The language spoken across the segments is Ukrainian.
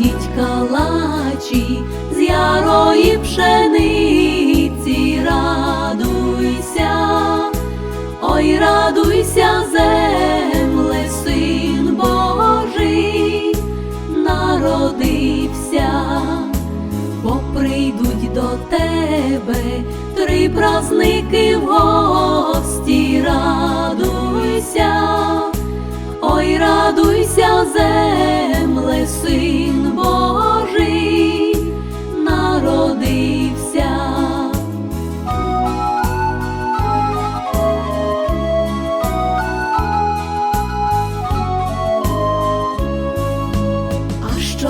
кладіть калачі з ярої пшениці, радуйся, ой, радуйся, земле, син Божий, народився. Бо прийдуть до тебе три празники в гості, радуйся,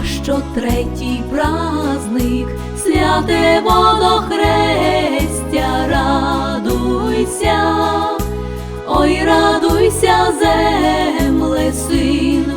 а що третій праздник, святе водохрестя, радуйся, ой, радуйся, земле, син